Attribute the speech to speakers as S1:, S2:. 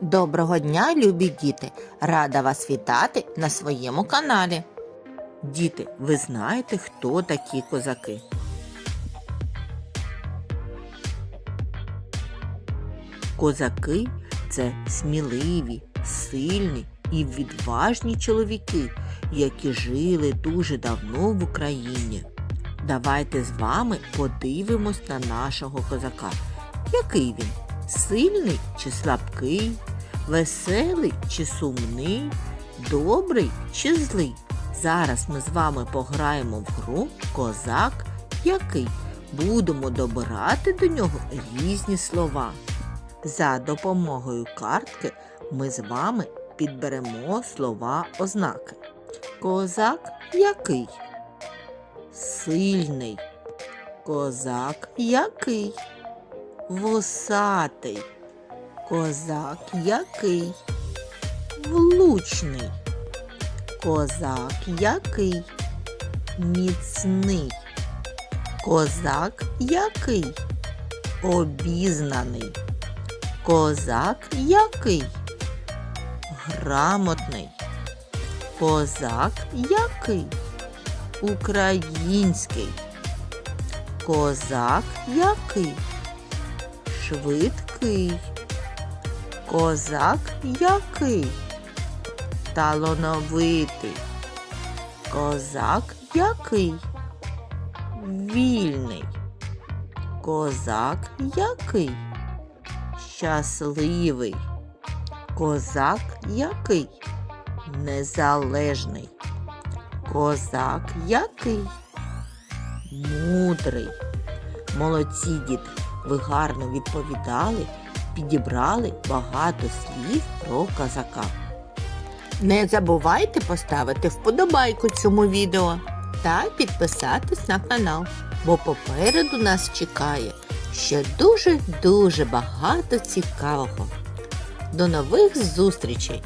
S1: Доброго дня, любі діти! Рада вас вітати на своєму каналі. Діти, ви знаєте, хто такі козаки? Козаки це сміливі, сильні і відважні чоловіки, які жили дуже давно в Україні. Давайте з вами подивимось на нашого козака. Який він? Сильний чи слабкий, веселий чи сумний, добрий чи злий. Зараз ми з вами пограємо в гру Козак який. Будемо добирати до нього різні слова. За допомогою картки ми з вами підберемо слова ознаки. Козак який? Сильний. Козак який? Вусатий. Козак який? Влучний. Козак який? Міцний. Козак який? Обізнаний. Козак який? Грамотний. Козак який? Український. Козак який? Швидкий. Козак який? Талановитий. Козак який? Вільний. Козак який? Щасливий. Козак який? Незалежний. Козак який? Мудрий. Молодці діти, ви гарно відповідали, підібрали багато слів про козака. Не забувайте поставити вподобайку цьому відео та підписатись на канал, бо попереду нас чекає ще дуже-дуже багато цікавого. До нових зустрічей!